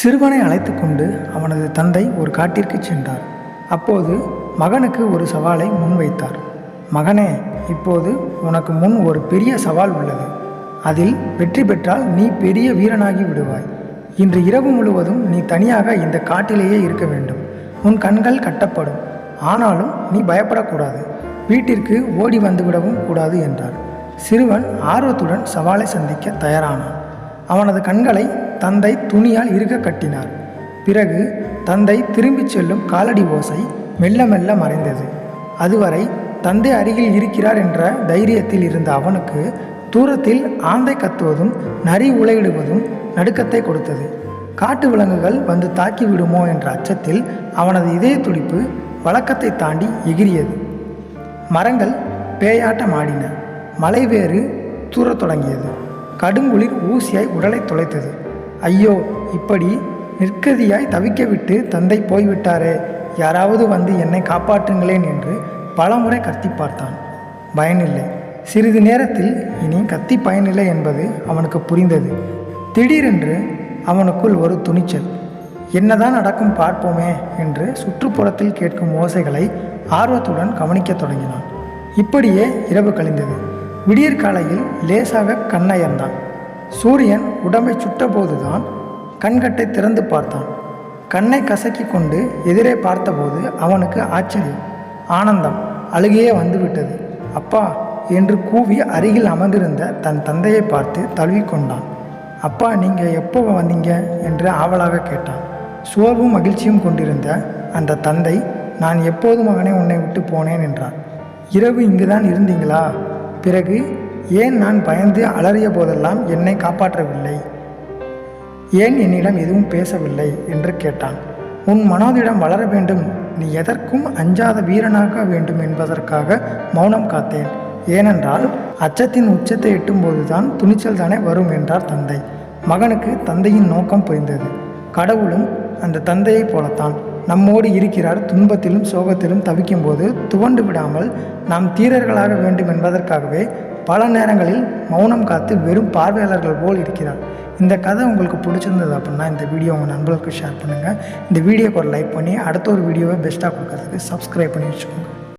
சிறுவனை அழைத்து கொண்டு அவனது தந்தை ஒரு காட்டிற்கு சென்றார். அப்போது மகனுக்கு ஒரு சவாலை முன்வைத்தார். மகனே இப்போது உனக்கு முன் ஒரு பெரிய சவால் உள்ளது. அதில் வெற்றி பெற்றால் நீ பெரிய வீரனாகி விடுவாய். இன்று இரவு முழுவதும் நீ தனியாக இந்த காட்டிலேயே இருக்க வேண்டும். உன் கண்கள் கட்டப்படும். ஆனாலும் நீ பயப்படக்கூடாது. வீட்டிற்கு ஓடி வந்துவிடவும் கூடாது என்றார். சிறுவன் ஆர்வத்துடன் சவாலை சந்திக்க தயாரானான். அவனது கண்களை தந்தை துணியால் இறுக கட்டினார். பிறகு தந்தை திரும்பிச் செல்லும் காலடி ஓசை மெல்ல மெல்ல மறைந்தது. அதுவரை தந்தை அருகில் இருக்கிறார் என்ற தைரியத்தில் இருந்த அவனுக்கு தூரத்தில் ஆந்தை கத்துவதும் நரி உலையிடுவதும் நடுக்கத்தை கொடுத்தது. காட்டு விலங்குகள் வந்து தாக்கி விடுமோ என்ற அச்சத்தில் அவனது இதய துடிப்பு வழக்கத்தை தாண்டி எகிரியது. மரங்கள் பேயாட்டம் ஆடின. மலை வேறு தூரத் தொடங்கியது. கடுங்குளிர் ஊசியாய் உடலை துளைத்தது ஐயோ இப்படி நிற்கதியாய் தவிக்கவிட்டு தந்தை போய்விட்டாரே யாராவது வந்து என்னை காப்பாற்றுங்களேன் என்று பலமுறை கத்தி பார்த்தான். பயனில்லை. சிறிது நேரத்தில் இனி கத்தி பயனில்லை என்பது அவனுக்கு புரிந்தது. திடீரென்று அவனுக்குள் ஒரு துணிச்சல். என்னதான் நடக்கும் பார்ப்போமே என்று சுற்றுப்புறத்தில் கேட்கும் ஓசைகளை ஆர்வத்துடன் கவனிக்கத் தொடங்கினான். இப்படியே இரவு கழிந்தது. விடியற்காலையில் லேசாக கண்ணயர்ந்தான் சூரியன் உடம்பை சுட்டபோதுதான் கண்கட்டை திறந்து பார்த்தான். கண்ணை கசக்கி கொண்டு எதிரே பார்த்தபோது அவனுக்கு ஆச்சரியம். ஆனந்தம் அழுகையே வந்துவிட்டது. அப்பா என்று கூவி அருகில் அமர்ந்திருந்த தன் தந்தையை பார்த்து தழுவிக்கொண்டான். அப்பா நீங்கள் எப்போ வந்தீங்க? என்று ஆவலாக கேட்டான். சோர்வும் மகிழ்ச்சியும் கொண்டிருந்த அந்த தந்தை நான் எப்போது மகனே உன்னை விட்டு போனேன் என்றான். இரவு இங்குதான் இருந்தீங்களா? பிறகு ஏன் நான் பயந்து அலறிய போதெல்லாம் என்னை காப்பாற்றவில்லை? ஏன் என்னிடம் எதுவும் பேசவில்லை? என்று கேட்டான். உன் மனோதிடம் வளர வேண்டும். நீ எதற்கும் அஞ்சாத வீரனாக வேண்டும் என்பதற்காக மௌனம் காத்தேன். ஏனென்றால் அச்சத்தின் உச்சத்தை எட்டும்போதுதான் துணிச்சல் தானே வரும் என்றார் தந்தை. மகனுக்கு தந்தையின் நோக்கம் புரிந்தது. கடவுளும் அந்த தந்தையைப் போலத்தான். நம்மோடு இருக்கிறார் துன்பத்திலும் சோகத்திலும் தவிக்கும்போது துவண்டு விடாமல் நாம் தீரர்களாக வேண்டும் என்பதற்காகவே பல நேரங்களில் மௌனம் காத்து வெறும் பார்வையாளர்கள் போல் இருக்கிறார். இந்த கதை உங்களுக்கு பிடிச்சிருந்தது அப்படின்னா இந்த வீடியோ உங்கள் நண்பர்களுக்கு ஷேர் பண்ணுங்கள் இந்த வீடியோக்கு ஒரு லைக் பண்ணி அடுத்த ஒரு வீடியோவை பெஸ்ட்டாக கொடுக்கறதுக்கு சப்ஸ்கிரைப் பண்ணி வச்சுக்கோங்க.